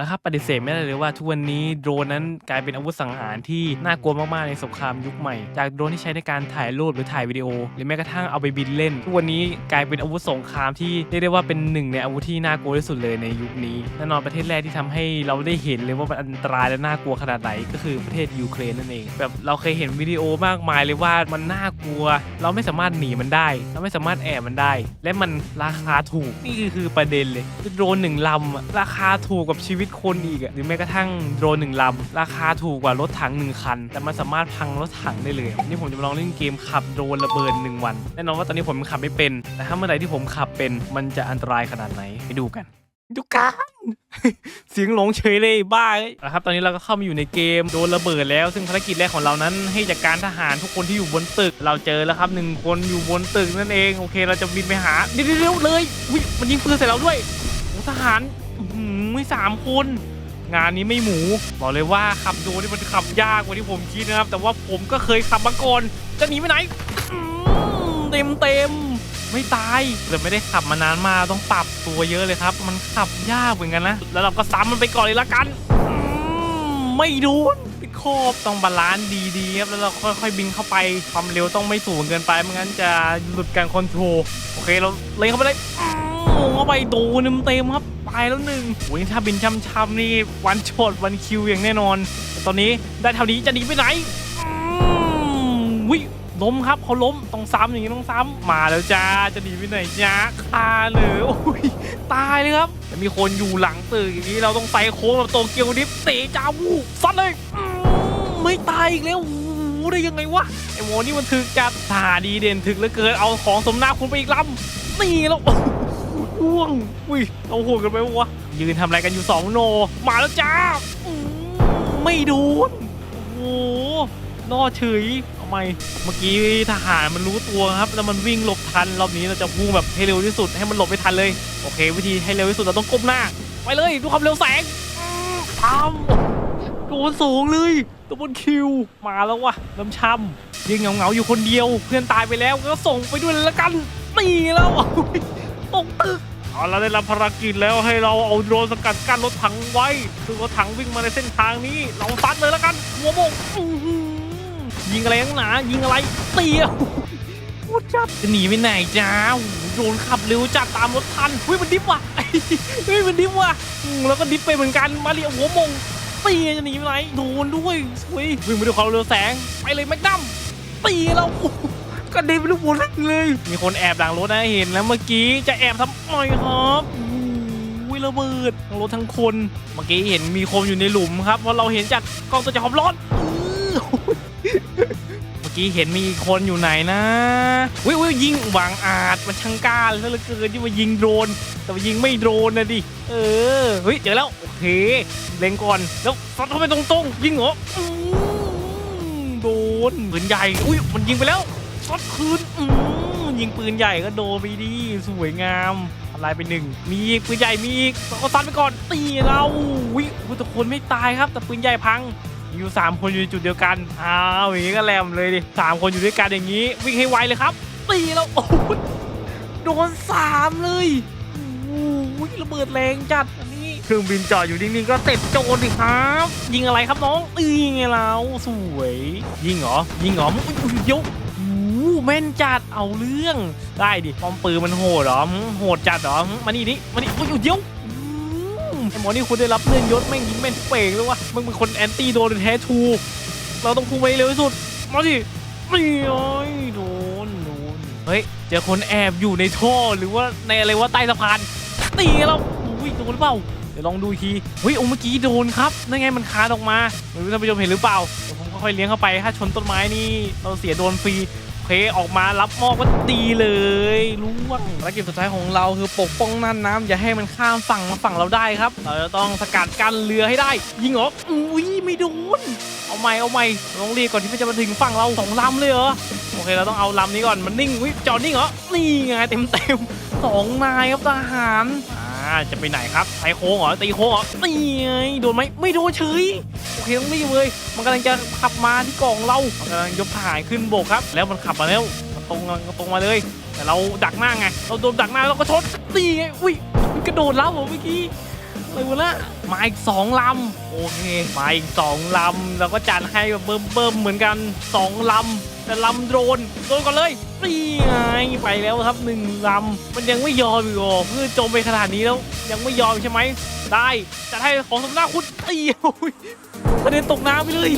นะครับปฏิเสธไม่ได้เลยว่าทุกวันนี้โดรนนั้นกลายเป็นอาวุธสังหารที่น่ากลัวมากๆในสงครามยุคใหม่ จากโดรนที่ใช้ในการถ่ายรูปหรือถ่ายวิดีโอ หรือแม้กระทั่งเอาไปบินเล่น ทุกวันนี้กลายเป็นอาวุธสงครามที่เรียกได้ว่าเป็นหนึ่งในอาวุธที่น่ากลัวที่สุดเลยในยุคนี้แน่นอนประเทศแรกที่ทำให้เราได้เห็นเลยว่ามันอันตรายและน่ากลัวขนาดไหนก็คือประเทศยูเครนนั่นเอง แบบเราเคยเห็นวิดีโอมากมายเลยว่ามันน่ากลัว เราไม่สามารถหนีมันได้ เราไม่สามารถแอบมันได้ และมันราคาถูกนี่คือประเด็นเลยคือโดรนหนึ่งลำราคาถูกกับชีวิตคนอีกอะหรือแม้กระทั่งโดรนหนึ่งลำ ราคาถูกกว่ารถถังหนึ่งคัน แต่มันสามารถพังรถถังได้เลยนี่ผมจะมาลองเล่นเกมขับโดรนระเบิดหนึ่งวันแน่นอนว่าตอนนี้ผมขับไม่เป็น แต่ถ้าเมื่อไหร่ที่ผมขับเป็นมันจะอันตรายขนาดไหนไปดูกันดูกันเสียงหลงเฉยเลยบ้าเอ้ยนะครับตอนนี้เราก็เข้ามาอยู่ในเกมโดนระเบิดแล้ว ซึ่งภารกิจแรกของเรานั้นให้จากการทหารทุกคนที่อยู่บนตึก เราเจอแล้วครับหนึ่งคนอยู่บนตึกนั่นเองโอเค เราจะบินไปหาเดี๋ยวเร็วๆเลยอุ๊ยมันยิงปืนใส่เราด้วยโอ้ทหารอื้อหือ ไม่สามคนงานนี้ไม่หมูบอกเลยว่าขับดรนนี่มันขับยากกว่าที่ผมคิดนะครับ แต่ว่าผมก็เคยขับมาก่อนจะหนีไปไหนเต็มเต็มไม่ตายแต่ไม่ได้ขับมานานมาต้องปรับตัวเยอะเลยครับ มันขับยากเหมือนกันนะแล้วเราก็ซ้ำมันไปก่อนเลยละกันไม่โดนติดขอบต้องบาลานซ์ดีๆครับแล้วเราค่อยๆบินเข้าไปความเร็วต้องไม่สูงเกินไปไม่งั้นจะหลุดการคอนโทรลโอเคเราเลยเข้าไปเลยาไปโดนเต็มครับตายแล้วหนึ่งโอ้ยถ้าบินช่ำๆนี่วันโชดวันคิวอย่างแน่นอน ตอนนี้ได้เท่านี้จะหนีไปไหนอืมวิล้มครับเขาล้มต้องซ้ำอย่างนี้ต้องซ้ำมาแล้วจ้าจะหนีไปไหนจ้าคาเลยโอ้ยตายเลยครับแต่มีคนอยู่หลังตึกอย่างนี้เราต้องใส่โค้งแบบโตเกียวดิฟเตะจ้าวูฟัดเลยอืมไม่ตายอีกแล้วโอ้ได้ยังไงวะไอ้โมนี่มันถึกจัดตาดีเด่นถึกเหลือเกินเอาของสมนาคุณไปอีกลำนี่แล้ว ร่วง อุ้ยเอาโหดกันไปวะ ยืนทำอะไรกันอยู่สองโน มาแล้วจ้าอืมไม่โดนโอ้โหรอเฉยเอาไม เมื่อกี้ทหารมันรู้ตัวครับ แล้วมันวิ่งหลบทัน รอบนี้เราจะพุ่งแบบให้เร็วที่สุด ให้มันหลบไม่ทันเลย โอเค วิธีให้เร็วที่สุดเราต้องก้มหน้า ไปเลยดูความเร็วแสงอืมตามโดนสูงเลย ตัวบนคิว มาแล้ววะน้ำช่ำยิงเหงาๆอยู่คนเดียว เพื่อนตายไปแล้วก็ส่งไปด้วยเลยละกันตีแล้ว ตกตึก เอาเราได้รับภารกิจแล้วให้เราเอาโดรนสกัดกั้นรถถังไว้คือรถถังวิ่งมาในเส้นทางนี้ เราซัดเลยแล้วกันหัวโมงยิงอะไรนักหนายิงอะไรเตียวพูดจับจะหนีไปไหนจ้าโดนขับเร็วจัดตามรถทันเฮ้ยมันดิฟว่ะเฮ้ยมันดิฟว่ะแล้วก็ดิฟไปเหมือนกันมาเรียหัวมงตีจะหนีไปไหนโดนด้วยสวยวิ่งไปด้วยความเร็วแสงไปเลยแม็กดัมตีเราโอ้ กระเด็นไปทุกคนเลย มีคนแอบหลังรถนะเห็นแล้วเมื่อกี้จะแอบทำไมครับโอ้ยระเบิดทั้งรถทั้งคน เมื่อกี้เห็นมีคนอยู่ในหลุมครับเพราะเราเห็นจากกล้องตัวจับความร้อนเมื่อกี้เห็นมีคนอยู่ไหนนะวิวิยิงหวังอาจมันช่างกล้าเหลือเกินที่มายิงโดรนแต่ว่ายิงไม่โดรนนะดิเออเฮ้ยเจอแล้วโอเคเล็งก่อนแล้วฟัดเข้าไปตรงๆยิงเหรอโดนปือนใหญ่อุ้ยมันยิงไปแล้ว ช็อตคืนอืมยิงปืนใหญ่ก็โดนไปดีสวยงามทำลายไปหนึ่งมีอีกปืนใหญ่มีอีกก็ซัดไปก่อนตีเราวิวแต่คนไม่ตายครับ แต่ปืนใหญ่พังอยู่สามคนอยู่ในจุดเดียวกันอ้าวอย่างนี้ก็แลมเลยดิสามคนอยู่ด้วยกันอย่างนี้ วิ่งให้ไวเลยครับ ตีแล้วโอ้โหโดนสามเลยโอ้ยระเบิดแรงจัดอันนี้เครื่องบินจอดอยู่นิ่งๆก็เสร็จโจรดิครับ ยิงอะไรครับน้องตีไงเราสวย ยิงเหรอยิงเหรออุ๊ยอุ๊ยเยอ้โห แม่นจัดเอาเรื่องได้ดิปอมปืนมันโหดหรอโหดจัดหรอมานี่ดิมานี่อุ๊ยเดี๋ยวไอ้หมอนี่คุณได้รับเลื่อนยศแม่งยิงแม่นเป่งเลยวะมึงเป็นคนแอนตี้โดนแท้ทูเราต้องพุ่งไปเร็วที่สุดมาดินี่โอ้ยโดนโดนเฮ้ยเจอคนแอบอยู่ในท่อหรือว่าในอะไรว่าใต้สะพานตีแล้วอุ้ยโดนหรือเปล่าเดี๋ยวลองดูอีกทีเฮ้ยโอ้เมื่อกี้โดนครับนั่นไงมันคานออกมาไม่รู้ท่านผู้ชมเห็นหรือเปล่าเดี๋ยวผมค่อยเลี้ยงเข้าไปถ้าชนต้นไม้นี่เราเสียโดนฟรี เคออกมารับมอบก็ดีเลยรู้ว่าภารกิจสุดท้ายของเราคือปกป้องน่านน้ำอย่าให้มันข้ามฝั่งมาฝั่งเราได้ครับ เราจะต้องสกัดกั้นเรือให้ได้ ยิงเหรออุ้ยไม่โดนเอาใหม่เอาใหม่ต้องรีบก่อนที่มันจะมาถึงฝั่งเราสองลำเลยเหรอโอเคเราต้องเอาลำนี้ก่อนมันนิ่งวิจอดนิ่งเหรอนี่ไงเต็มเต็มสองนายครับทหาร จะไปไหนครับไปโค้งเหรอตีโค้งเหรอนี่ไงโดนไหมไม่โดนเฉยโอเคต้องรีบเลยมันกำลังจะขับมาที่กล่องเรามันกำลังยกถ่ายขึ้นโบกครับ แล้วมันขับมาแล้วมันตรงมันตรงมาเลย แต่เราดักหน้าไง เราโดนดักหน้าเราก็ชนตีไงอุ้ยกระโดดแล้วเหรอเมื่อกี้โอ้อะไรวะนะมาอีกสองลำโอเคมาอีกสองลำแล้วก็จัดให้แบบเบิ่มเบิ่มๆเหมือนกันสองลำ แต่ลำโดรนโดนก่อนเลยนี่ไงไปแล้วครับหนึ่งลำมันยังไม่ยอมอีกเหรอเพื่อจมไปขนาดนี้แล้ว ยังไม่ยอมใช่ไหมได้จะให้ของสมนาคุณตีโอ้ยประเด็นตกน้ำไปเลย